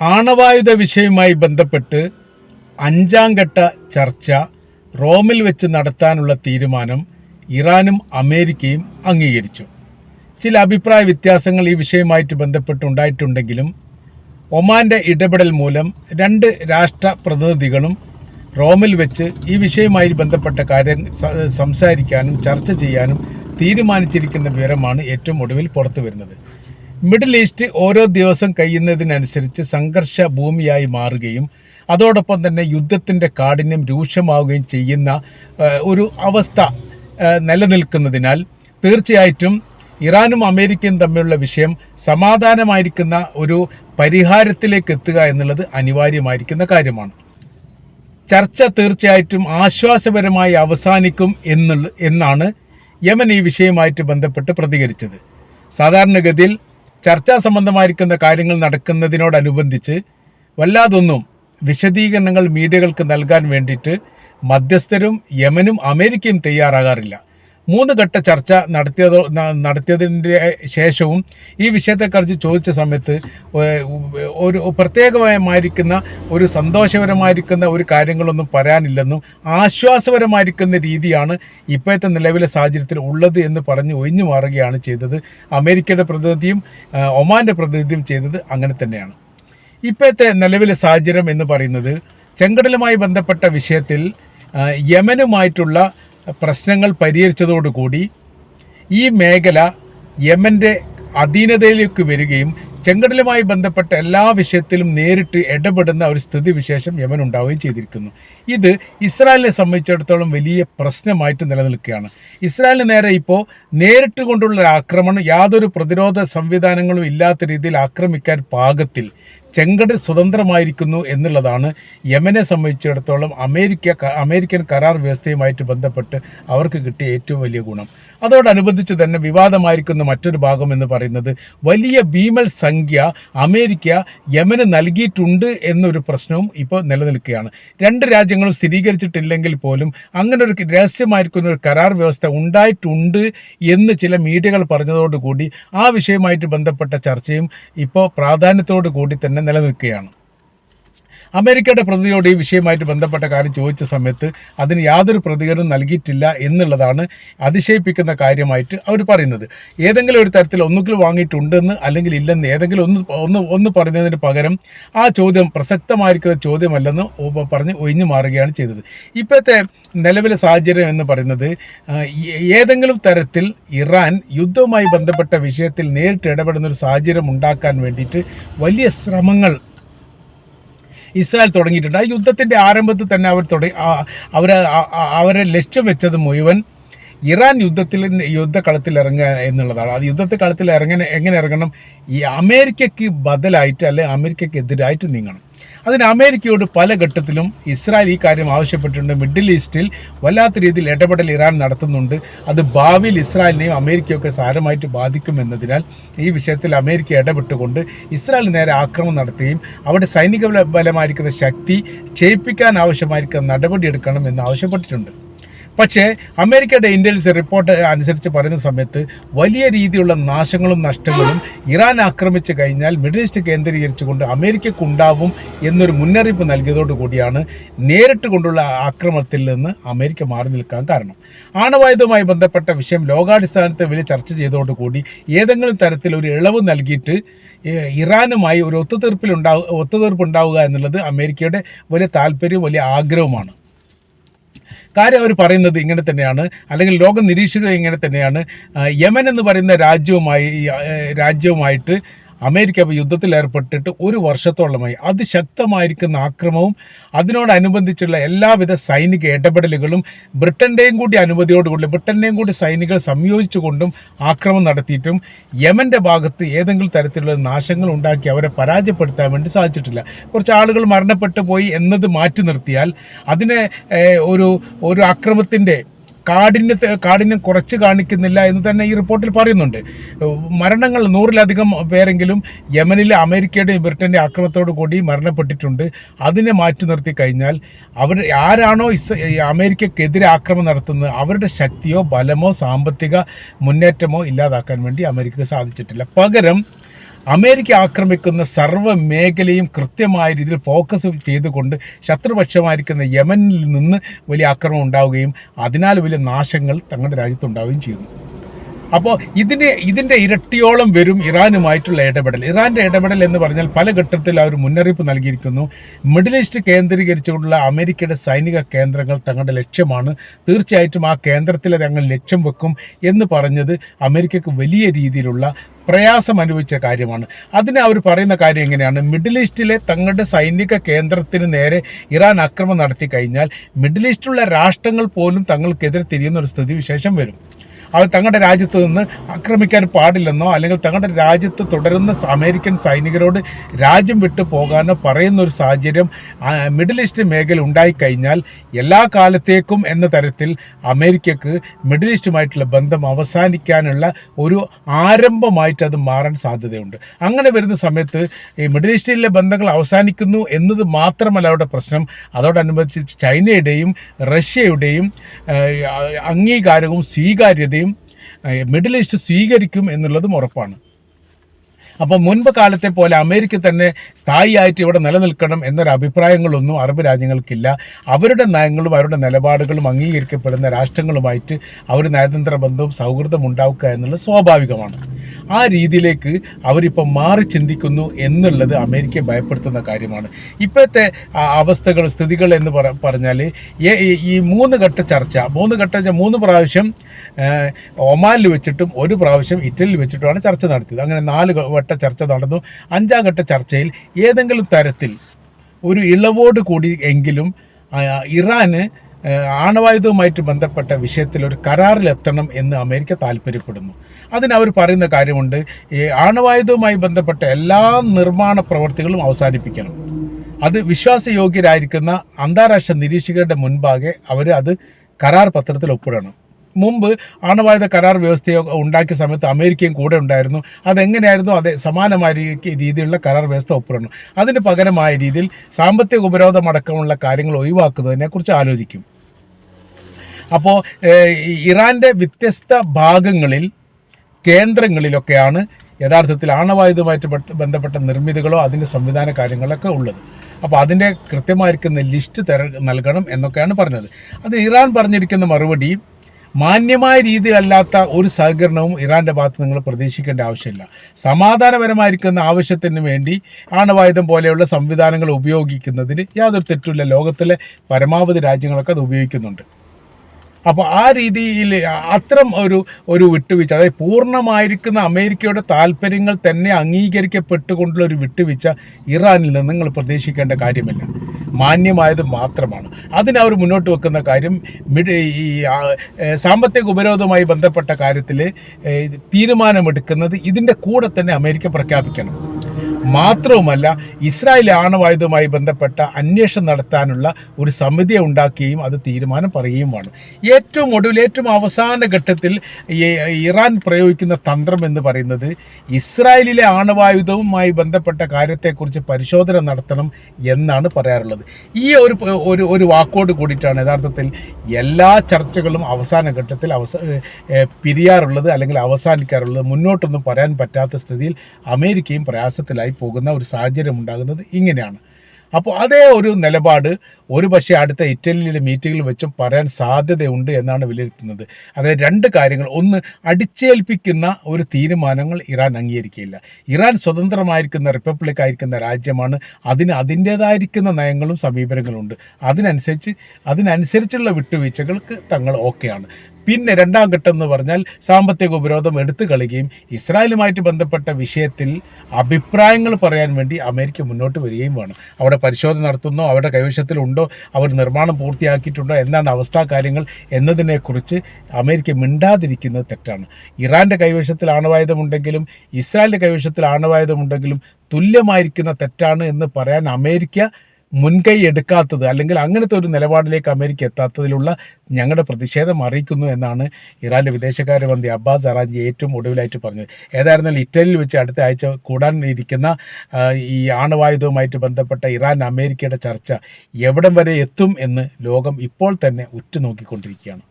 ആണവായുധ വിഷയവുമായി ബന്ധപ്പെട്ട് അഞ്ചാം ഘട്ട ചർച്ച റോമിൽ വെച്ച് നടത്താനുള്ള തീരുമാനം ഇറാനും അമേരിക്കയും അംഗീകരിച്ചു. ചില അഭിപ്രായ വ്യത്യാസങ്ങൾ ഈ വിഷയവുമായിട്ട് ബന്ധപ്പെട്ടുണ്ടായിട്ടുണ്ടെങ്കിലും ഒമാന്റെ ഇടപെടൽ മൂലം രണ്ട് രാഷ്ട്ര പ്രതിനിധികളും റോമിൽ വെച്ച് ഈ വിഷയവുമായി ബന്ധപ്പെട്ട കാര്യം സംസാരിക്കാനും ചർച്ച ചെയ്യാനും തീരുമാനിച്ചിരിക്കുന്ന വിവരമാണ് ഏറ്റവും ഒടുവിൽ പുറത്തു വരുന്നത് മിഡിൽ ഈസ്റ്റ് ഓരോ ദിവസം കഴിയുന്നതിനനുസരിച്ച് സംഘർഷ ഭൂമിയായി മാറുകയും അതോടൊപ്പം തന്നെ യുദ്ധത്തിന്റെ കാഠിന്യം രൂക്ഷമാവുകയും ചെയ്യുന്ന ഒരു അവസ്ഥ നിലനിൽക്കുന്നതിനാൽ തീർച്ചയായിട്ടും ഇറാനും അമേരിക്കയും തമ്മിലുള്ള വിഷയം സമാധാനമായിരിക്കുന്ന ഒരു പരിഹാരത്തിലേക്ക് എത്തുക എന്നുള്ളത് അനിവാര്യമായിരിക്കുന്ന കാര്യമാണ്. ചർച്ച തീർച്ചയായിട്ടും ആശ്വാസപരമായി അവസാനിക്കും എന്നുള്ള എന്നാണ് യമൻ ഈ വിഷയവുമായിട്ട് ബന്ധപ്പെട്ട് പ്രതികരിച്ചത്. സാധാരണഗതിയിൽ ചർച്ചാ സംബന്ധമായിരിക്കുന്ന കാര്യങ്ങൾ നടക്കുന്നതിനോടനുബന്ധിച്ച് വല്ലാതൊന്നും വിശദീകരണങ്ങൾ മീഡിയകൾക്ക് നൽകാൻ വേണ്ടിയിട്ട് മധ്യസ്ഥരും യമനും അമേരിക്കയും തയ്യാറാകാറില്ല. മൂന്ന് ഘട്ട ചർച്ച നടത്തിയതോ നടത്തിയതിന്റെ ശേഷവും ഈ വിഷയത്തെക്കുറിച്ച് ചോദിച്ച സമയത്ത് ഒരു പ്രത്യേകമായിരിക്കുന്ന ഒരു സന്തോഷപരമായിരിക്കുന്ന ഒരു കാര്യങ്ങളൊന്നും പറയാനില്ലെന്നും ആശ്വാസപരമായിരിക്കുന്ന രീതിയാണ് ഇപ്പോഴത്തെ നിലവിലെ സാഹചര്യത്തിൽ ഉള്ളത് എന്ന് പറഞ്ഞ് ഒഴിഞ്ഞു മാറുകയാണ് ചെയ്തത്. അമേരിക്കയുടെ പ്രതിനിധിയും ഒമാന്റെ പ്രതിനിധിയും ചെയ്തത് അങ്ങനെ തന്നെയാണ്. ഇപ്പോഴത്തെ നിലവിലെ സാഹചര്യം എന്ന് പറയുന്നത് ചെങ്കടലുമായി ബന്ധപ്പെട്ട വിഷയത്തിൽ യമനുമായിട്ടുള്ള പ്രശ്നങ്ങൾ പരിഹരിച്ചതോടുകൂടി ഈ മേഖല യമന്റെ അധീനതയിലേക്ക് വരികയും ചെങ്കടലുമായി ബന്ധപ്പെട്ട എല്ലാ വിഷയത്തിലും നേരിട്ട് ഇടപെടുന്ന ഒരു സ്ഥിതിവിശേഷം യമൻ ഉണ്ടാവുകയും ചെയ്തിരിക്കുന്നു. ഇത് ഇസ്രായേലിനെ സംബന്ധിച്ചിടത്തോളം വലിയ പ്രശ്നമായിട്ട് നിലനിൽക്കുകയാണ്. ഇസ്രായേലിന് നേരെ ഇപ്പോൾ നേരിട്ട് കൊണ്ടുള്ള ആക്രമണം യാതൊരു പ്രതിരോധ സംവിധാനങ്ങളും ഇല്ലാത്ത രീതിയിൽ ആക്രമിക്കാൻ പാകത്തിൽ ചെങ്കടൽ സ്വതന്ത്രമായിരിക്കുന്നു എന്നുള്ളതാണ് യമനെ സംബന്ധിച്ചിടത്തോളം അമേരിക്ക അമേരിക്കൻ കരാർ വ്യവസ്ഥയുമായിട്ട് ബന്ധപ്പെട്ട് അവർക്ക് കിട്ടിയ ഏറ്റവും വലിയ ഗുണം. അതോടനുബന്ധിച്ച് തന്നെ വിവാദമായിരിക്കുന്ന മറ്റൊരു ഭാഗം എന്ന് പറയുന്നത് വലിയ ഭീമൽ സംഖ്യ അമേരിക്ക യമന് നൽകിയിട്ടുണ്ട് എന്നൊരു പ്രശ്നവും ഇപ്പോൾ നിലനിൽക്കുകയാണ്. രണ്ട് രാജ്യങ്ങളും സ്ഥിരീകരിച്ചിട്ടില്ലെങ്കിൽ പോലും അങ്ങനെ ഒരു രഹസ്യമായിരിക്കുന്ന ഒരു കരാർ വ്യവസ്ഥ ഉണ്ടായിട്ടുണ്ട് എന്ന് ചില മീഡിയകൾ പറഞ്ഞതോടുകൂടി ആ വിഷയമായിട്ട് ബന്ധപ്പെട്ട ചർച്ചയും ഇപ്പോൾ പ്രാധാന്യത്തോടു കൂടി തന്നെ നിലനിൽക്കുകയാണ്. അമേരിക്കയുടെ പ്രതിനിധിയോട് ഈ വിഷയമായിട്ട് ബന്ധപ്പെട്ട കാര്യം ചോദിച്ച സമയത്ത് അതിന് യാതൊരു പ്രതികരണം നൽകിയിട്ടില്ല എന്നുള്ളതാണ് അതിശയിപ്പിക്കുന്ന കാര്യമായിട്ട് അവർ പറയുന്നത്. ഏതെങ്കിലും ഒരു തരത്തിൽ ഒന്നുകിൽ വാങ്ങിയിട്ടുണ്ടെന്ന് അല്ലെങ്കിൽ ഇല്ലെന്ന് ഏതെങ്കിലും ഒന്ന് ഒന്ന് ഒന്ന് പറഞ്ഞതിന് പകരം ആ ചോദ്യം പ്രസക്തമായിരിക്കുന്ന ചോദ്യമല്ലെന്ന് പറഞ്ഞ് ഒഴിഞ്ഞു മാറുകയാണ് ചെയ്തത്. ഇപ്പോഴത്തെ നിലവിലെ സാഹചര്യം എന്ന് പറയുന്നത് ഏതെങ്കിലും തരത്തിൽ ഇറാൻ യുദ്ധവുമായി ബന്ധപ്പെട്ട വിഷയത്തിൽ നേരിട്ട് ഇടപെടുന്ന ഒരു സാഹചര്യം ഉണ്ടാക്കാൻ വേണ്ടിയിട്ട് വലിയ ശ്രമങ്ങൾ ഇസ്രായേൽ തുടങ്ങിയിട്ടുണ്ട്. ആ യുദ്ധത്തിന്റെ ആരംഭത്തിൽ തന്നെ അവർ തുടങ്ങി അവർ അവരെ ലക്ഷ്യം വെച്ചത് മുഴുവൻ ഇറാൻ യുദ്ധത്തിൽ യുദ്ധക്കളത്തിൽ ഇറങ്ങുക എന്നുള്ളതാണ്. അത് യുദ്ധത്തിൽ കളത്തിൽ ഇറങ്ങാൻ എങ്ങനെ ഇറങ്ങണം? ഈ അമേരിക്കയ്ക്ക് ബദലായിട്ട് അല്ലെ അമേരിക്കയ്ക്ക് എതിരായിട്ട് നീങ്ങണം. അതിന് അമേരിക്കയോട് പല ഘട്ടത്തിലും ഇസ്രായേൽ ഈ കാര്യം ആവശ്യപ്പെട്ടിട്ടുണ്ട്. മിഡിൽ ഈസ്റ്റിൽ വല്ലാത്ത രീതിയിൽ ഇടപെടൽ ഇറാൻ നടത്തുന്നുണ്ട്. അത് ഭാവിയിൽ ഇസ്രായേലിനെയും അമേരിക്കയൊക്കെ സാരമായിട്ട് ബാധിക്കുമെന്നതിനാൽ ഈ വിഷയത്തിൽ അമേരിക്ക ഇടപെട്ടുകൊണ്ട് ഇസ്രായേൽ നേരെ ആക്രമണം നടത്തുകയും അവിടെ സൈനിക ബല- ബലമായിരിക്കുന്ന ശക്തി ക്ഷയിപ്പിക്കാൻ ആവശ്യമായിരിക്കുന്ന നടപടിയെടുക്കണം എന്ന് ആവശ്യപ്പെട്ടിട്ടുണ്ട്. പക്ഷേ അമേരിക്കയുടെ ഇന്റലിജൻസ് റിപ്പോർട്ട് അനുസരിച്ച് പറയുന്ന സമയത്ത് വലിയ രീതിയിലുള്ള നാശങ്ങളും നഷ്ടങ്ങളും ഇറാൻ ആക്രമിച്ചു കഴിഞ്ഞാൽ മിഡിൽ ഈസ്റ്റ് കേന്ദ്രീകരിച്ചുകൊണ്ട് അമേരിക്കക്ക് ഉണ്ടാവും എന്നൊരു മുന്നറിയിപ്പ് നൽകിയതോടുകൂടിയാണ് നേരിട്ട് കൊണ്ടുള്ള ആക്രമണത്തിൽ നിന്ന് അമേരിക്ക മാറി നിൽക്കാൻ കാരണം. ആണവായുധവുമായി ബന്ധപ്പെട്ട വിഷയം ലോകാടിസ്ഥാനത്തെ വലിയ ചർച്ച ചെയ്തതോടുകൂടി ഏതെങ്കിലും തരത്തിൽ ഒരു ഇളവ് നൽകിയിട്ട് ഇറാനുമായി ഒരു ഒത്തുതീർപ്പിൽ ഒത്തുതീർപ്പ് ഉണ്ടാവുക എന്നുള്ളത് അമേരിക്കയുടെ വലിയ താല്പര്യവും വലിയ ആഗ്രഹവുമാണ്. കാര്യം അവർ പറയുന്നത് ഇങ്ങനെ തന്നെയാണ്. അല്ലെങ്കിൽ ലോകം നിരീക്ഷിക്കുക ഇങ്ങനെ തന്നെയാണ്. യമൻ എന്ന് പറയുന്ന രാജ്യവുമായി രാജ്യവുമായിട്ട് അമേരിക്ക ഇപ്പോൾ യുദ്ധത്തിൽ ഏർപ്പെട്ടിട്ട് ഒരു വർഷത്തോളമായി അതിശക്തമായിരിക്കുന്ന ആക്രമവും അതിനോടനുബന്ധിച്ചുള്ള എല്ലാവിധ സൈനിക ഇടപെടലുകളും ബ്രിട്ടന്റെയും കൂടി അനുമതിയോടുകൂടി ബ്രിട്ടന്റെയും കൂടി സൈനികർ സംയോജിച്ചുകൊണ്ടും ആക്രമം നടത്തിയിട്ടും യമന്റെ ഭാഗത്ത് ഏതെങ്കിലും തരത്തിലുള്ള നാശങ്ങൾ ഉണ്ടാക്കി അവരെ പരാജയപ്പെടുത്താൻ വേണ്ടി സാധിച്ചിട്ടില്ല. കുറച്ച് ആളുകൾ മരണപ്പെട്ടു പോയി എന്നത് മാറ്റി നിർത്തിയാൽ അതിനെ ഒരു ഒരു അക്രമത്തിന്റെ കാഠിന്യത്തെ കാഠിന്യം കുറച്ച് കാണിക്കുന്നില്ല എന്ന് തന്നെ ഈ റിപ്പോർട്ടിൽ പറയുന്നുണ്ട്. മരണങ്ങൾ നൂറിലധികം പേരെങ്കിലും യമനിലെ അമേരിക്കയുടെയും ബ്രിട്ടന്റെ ആക്രമണത്തോടു കൂടി മരണപ്പെട്ടിട്ടുണ്ട്. അതിനെ മാറ്റി നിർത്തി കഴിഞ്ഞാൽ അവർ ആരാണോ ഇസ് അമേരിക്കക്കെതിരെ ആക്രമണം നടത്തുന്നത് അവരുടെ ശക്തിയോ ബലമോ സാമ്പത്തിക മുന്നേറ്റമോ ഇല്ലാതാക്കാൻ വേണ്ടി അമേരിക്കക്ക് സാധിച്ചിട്ടില്ല. പകരം അമേരിക്ക ആക്രമിക്കുന്ന സർവ മേഖലയും കൃത്യമായ രീതിയിൽ ഫോക്കസ് ചെയ്തുകൊണ്ട് ശത്രുപക്ഷമായിരിക്കുന്ന യമനിൽ നിന്ന് വലിയ ആക്രമണം ഉണ്ടാവുകയും അതിനാൽ വലിയ നാശങ്ങൾ തങ്ങളുടെ രാജ്യത്തുണ്ടാവുകയും ചെയ്യുന്നു. അപ്പോൾ ഇതിന് ഇതിന്റെ ഇരട്ടിയോളം വരും ഇറാനുമായിട്ടുള്ള ഇടപെടൽ. ഇറാന്റെ ഇടപെടൽ എന്ന് പറഞ്ഞാൽ പല ഘട്ടത്തിൽ അവർ മുന്നറിയിപ്പ് നൽകിയിരിക്കുന്നു. മിഡിൽ ഈസ്റ്റ് കേന്ദ്രീകരിച്ചുകൊണ്ടുള്ള അമേരിക്കയുടെ സൈനിക കേന്ദ്രങ്ങൾ തങ്ങളുടെ ലക്ഷ്യമാണ്. തീർച്ചയായിട്ടും ആ കേന്ദ്രത്തിൽ തങ്ങൾ ലക്ഷ്യം വെക്കും എന്ന് പറഞ്ഞത് അമേരിക്കക്ക് വലിയ രീതിയിലുള്ള പ്രയാസം അനുഭവിച്ച കാര്യമാണ്. അതിന് അവർ പറയുന്ന കാര്യം എങ്ങനെയാണ്? മിഡിൽ ഈസ്റ്റിലെ തങ്ങളുടെ സൈനിക കേന്ദ്രത്തിന് നേരെ ഇറാൻ ആക്രമണം നടത്തി കഴിഞ്ഞാൽ മിഡിൽ ഈസ്റ്റിലുള്ള രാഷ്ട്രങ്ങൾ പോലും തങ്ങൾക്കെതിരെ തിരിയുന്ന ഒരു സ്ഥിതിവിശേഷം വരും. അവർ തങ്ങളുടെ രാജ്യത്ത് നിന്ന് ആക്രമിക്കാൻ പാടില്ലെന്നോ അല്ലെങ്കിൽ തങ്ങളുടെ രാജ്യത്ത് തുടരുന്ന അമേരിക്കൻ സൈനികരോട് രാജ്യം വിട്ടു പോകാനോ പറയുന്ന ഒരു സാഹചര്യം മിഡിൽ ഈസ്റ്റ് മേഖല ഉണ്ടായിക്കഴിഞ്ഞാൽ എല്ലാ കാലത്തേക്കും എന്ന തരത്തിൽ അമേരിക്കക്ക് മിഡിൽ ഈസ്റ്റുമായിട്ടുള്ള ബന്ധം അവസാനിക്കാനുള്ള ഒരു ആരംഭമായിട്ട് അത് മാറാൻ സാധ്യതയുണ്ട്. അങ്ങനെ വരുന്ന സമയത്ത് ഈ മിഡിൽ ഈസ്റ്റിലെ ബന്ധങ്ങൾ അവസാനിക്കുന്നു എന്നത് മാത്രമല്ല അവരുടെ പ്രശ്നം. അതോടനുബന്ധിച്ച് ചൈനയുടെയും റഷ്യയുടെയും അംഗീകാരവും സ്വീകാര്യതയും മിഡിൽ ഈസ്റ്റ് സ്വീകരിക്കും എന്നുള്ളതും ഉറപ്പാണ്. അപ്പോൾ മുൻപ് കാലത്തെ പോലെ അമേരിക്ക തന്നെ സ്ഥായിയായിട്ട് ഇവിടെ നിലനിൽക്കണം എന്നൊരു അഭിപ്രായങ്ങളൊന്നും അറബ് രാജ്യങ്ങൾക്കില്ല. അവരുടെ നയങ്ങളും അവരുടെ നിലപാടുകളും അംഗീകരിക്കപ്പെടുന്ന രാഷ്ട്രങ്ങളുമായിട്ട് അവർ നയതന്ത്ര ബന്ധവും സൗഹൃദം ഉണ്ടാവുക എന്നുള്ളത് സ്വാഭാവികമാണ്. ആ രീതിയിലേക്ക് അവരിപ്പോൾ മാറി ചിന്തിക്കുന്നു എന്നുള്ളത് അമേരിക്കയെ ഭയപ്പെടുത്തുന്ന കാര്യമാണ്. ഇപ്പോഴത്തെ അവസ്ഥകൾ സ്ഥിതികൾ എന്ന് പറ പറഞ്ഞാൽ ഈ- മൂന്ന് ഘട്ട ചർച്ച മൂന്ന് ഘട്ട മൂന്ന് പ്രാവശ്യം ഒമാനിൽ വെച്ചിട്ടും ഒരു പ്രാവശ്യം ഇറ്റലിയിൽ വെച്ചിട്ടുമാണ് ചർച്ച നടത്തിയത്. അങ്ങനെ നാല് വട്ട ചർച്ച നടന്നു. അഞ്ചാം ഘട്ട ചർച്ചയിൽ ഏതെങ്കിലും തരത്തിൽ ഒരു ഇളവോട് കൂടി എങ്കിലും ഇറാന് ആണവായുധവുമായിട്ട് ബന്ധപ്പെട്ട വിഷയത്തിൽ ഒരു കരാറിലെത്തണം എന്ന് അമേരിക്ക താല്പര്യപ്പെടുന്നു. അതിനവർ പറയുന്ന കാര്യമുണ്ട് ഈ ആണവായുധവുമായി ബന്ധപ്പെട്ട എല്ലാ നിർമ്മാണ പ്രവർത്തികളും അവസാനിപ്പിക്കണം. അത് വിശ്വാസയോഗ്യരായിരിക്കുന്ന അന്താരാഷ്ട്ര നിരീക്ഷകരുടെ മുൻപാകെ അവർ അത് കരാർ പത്രത്തിൽ ഒപ്പിടണം. മുമ്പ് ആണവായുധ കരാർ വ്യവസ്ഥയെ ഉണ്ടാക്കിയ സമയത്ത് അമേരിക്കയും കൂടെ ഉണ്ടായിരുന്നു. അതെങ്ങനെയായിരുന്നു? അതേ സമാനമായ രീതിയിലുള്ള കരാർ വ്യവസ്ഥ ഒപ്പിടണം. അതിന് പകരമായ രീതിയിൽ സാമ്പത്തിക ഉപരോധം അടക്കമുള്ള കാര്യങ്ങൾ ഒഴിവാക്കുന്നതിനെക്കുറിച്ച് ആലോചിക്കും. അപ്പോൾ ഇറാന്റെ വ്യത്യസ്ത ഭാഗങ്ങളിൽ കേന്ദ്രങ്ങളിലൊക്കെയാണ് യഥാർത്ഥത്തിൽ ആണവായുധമായിട്ട് ബന്ധപ്പെട്ട നിർമ്മിതികളോ അതിന്റെ സംവിധാന കാര്യങ്ങളൊക്കെ ഉള്ളത്. അപ്പോൾ അതിന്റെ കൃത്യമായിരിക്കുന്ന ലിസ്റ്റ് നൽകണം എന്നൊക്കെയാണ് പറഞ്ഞത്. അത് ഇറാൻ പറഞ്ഞിരിക്കുന്ന മറുപടി മാന്യമായ രീതിയിലല്ലാത്ത ഒരു സഹകരണവും ഇറാന്റെ ഭാഗത്ത് നിങ്ങൾ പ്രതീക്ഷിക്കേണ്ട ആവശ്യമില്ല. സമാധാനപരമായിരിക്കുന്ന ആവശ്യത്തിന് വേണ്ടി ആണവായുധം പോലെയുള്ള സംവിധാനങ്ങൾ ഉപയോഗിക്കുന്നതിന് യാതൊരു തെറ്റുമില്ല. ലോകത്തിലെ പരമാവധി രാജ്യങ്ങളൊക്കെ അത് ഉപയോഗിക്കുന്നുണ്ട്. അപ്പോൾ ആ രീതിയിൽ അത്തരം ഒരു ഒരു വിട്ടുവീഴ്ച അതായത് പൂർണമായിരിക്കുന്ന അമേരിക്കയുടെ താല്പര്യങ്ങൾ തന്നെ അംഗീകരിക്കപ്പെട്ടുകൊണ്ടുള്ള ഒരു വിട്ടുവീഴ്ച ഇറാനിൽ നിന്ന് നിങ്ങൾ പ്രതീക്ഷിക്കേണ്ട കാര്യമില്ല. മാന്യമായത് മാത്രമാണ്. അതിന് അവർ മുന്നോട്ട് വെക്കുന്ന കാര്യം ഈ സാമ്പത്തിക ഉപരോധവുമായി ബന്ധപ്പെട്ട കാര്യത്തിൽ തീരുമാനമെടുക്കുന്നത് ഇതിന്റെ കൂടെ തന്നെ അമേരിക്ക പ്രഖ്യാപിക്കണം. മാത്രവുമല്ല ഇസ്രായേൽ ആണവായുധവുമായി ബന്ധപ്പെട്ട അന്വേഷണം നടത്താനുള്ള ഒരു സമിതിയെ ഉണ്ടാക്കുകയും അത് തീരുമാനം പറയുകയും വേണം ഏറ്റവും ഒടുവിൽ ഏറ്റവും അവസാന ഘട്ടത്തിൽ ഇറാൻ പ്രയോഗിക്കുന്ന തന്ത്രം എന്ന് പറയുന്നത് ഇസ്രായേലിലെ ആണവായുധവുമായി ബന്ധപ്പെട്ട കാര്യത്തെക്കുറിച്ച് പരിശോധന നടത്തണം എന്നാണ് പറയാറുള്ളത്. ഈ ഒരു ഒരു ഒരു വാക്കോട് കൂടിയിട്ടാണ് യഥാർത്ഥത്തിൽ എല്ലാ ചർച്ചകളും അവസാന ഘട്ടത്തിൽ അവസ പിരിയാറുള്ളത് അല്ലെങ്കിൽ അവസാനിക്കാറുള്ളത് മുന്നോട്ടൊന്നും പറയാൻ പറ്റാത്ത സ്ഥിതിയിൽ അമേരിക്കയും പ്രയാസത്തിലായി പോകുന്ന ഒരു സാഹചര്യം ഉണ്ടാകുന്നത് ഇങ്ങനെയാണ്. അപ്പോൾ അതേ ഒരു നിലപാട് ഒരു പക്ഷേ അടുത്ത ഇറ്റലിയിലെ മീറ്റിങ്ങിൽ വെച്ചും പറയാൻ സാധ്യതയുണ്ട് എന്നാണ് വിലയിരുത്തുന്നത്. അതായത് രണ്ട് കാര്യങ്ങൾ. ഒന്ന് അടിച്ചേൽപ്പിക്കുന്ന ഒരു തീരുമാനങ്ങൾ ഇറാൻ അംഗീകരിക്കുകയില്ല. ഇറാൻ സ്വതന്ത്രമായിരിക്കുന്ന റിപ്പബ്ലിക് ആയിരിക്കുന്ന രാജ്യമാണ്. അതിന് അതിന്റേതായിരിക്കുന്ന നയങ്ങളും സമീപനങ്ങളുണ്ട്. അതിനനുസരിച്ച് അതിനനുസരിച്ചുള്ള വിട്ടുവീഴ്ചകൾക്ക് തങ്ങൾ ഓക്കെയാണ്. പിന്നെ രണ്ടാം ഘട്ടം എന്ന് പറഞ്ഞാൽ സാമ്പത്തിക ഉപരോധം എടുത്തു കളയുകയും ഇസ്രായേലുമായിട്ട് ബന്ധപ്പെട്ട വിഷയത്തിൽ അഭിപ്രായങ്ങൾ പറയാൻ വേണ്ടി അമേരിക്ക മുന്നോട്ട് വരികയും വേണം. അവിടെ പരിശോധന നടത്തുന്നോ അവരുടെ കൈവശത്തിലുണ്ടോ അവർ നിർമ്മാണം പൂർത്തിയാക്കിയിട്ടുണ്ടോ എന്താണ് അവസ്ഥാ കാര്യങ്ങൾ എന്നതിനെക്കുറിച്ച് അമേരിക്ക മിണ്ടാതിരിക്കുന്നത് തെറ്റാണ്. ഇറാന്റെ കൈവശത്തിൽ ആണവായുധമുണ്ടെങ്കിലും ഇസ്രായേലിന്റെ കൈവശത്തിൽ ആണവായുധമുണ്ടെങ്കിലും തുല്യമായിരിക്കുന്ന തെറ്റാണ് എന്ന് പറയാൻ അമേരിക്ക മുൻകൈ എടുക്കാത്തത് അല്ലെങ്കിൽ അങ്ങനത്തെ ഒരു നിലപാടിലേക്ക് അമേരിക്ക എത്താത്തതിലുള്ള ഞങ്ങളുടെ പ്രതിഷേധം അറിയിക്കുന്നു എന്നാണ് ഇറാന്റെ വിദേശകാര്യമന്ത്രി അബ്ബാസ് അറാഞ്ചി ഏറ്റവും ഒടുവിലായിട്ട് പറഞ്ഞത്. ഏതായിരുന്നാലും ഇറ്റലിയിൽ വെച്ച് അടുത്ത ആഴ്ച കൂടാൻ ഇരിക്കുന്ന ഈ ആണവായുധവുമായിട്ട് ബന്ധപ്പെട്ട ഇറാൻ അമേരിക്കയുടെ ചർച്ച എവിടം വരെ എത്തും എന്ന് ലോകം ഇപ്പോൾ തന്നെ ഉറ്റുനോക്കിക്കൊണ്ടിരിക്കുകയാണ്.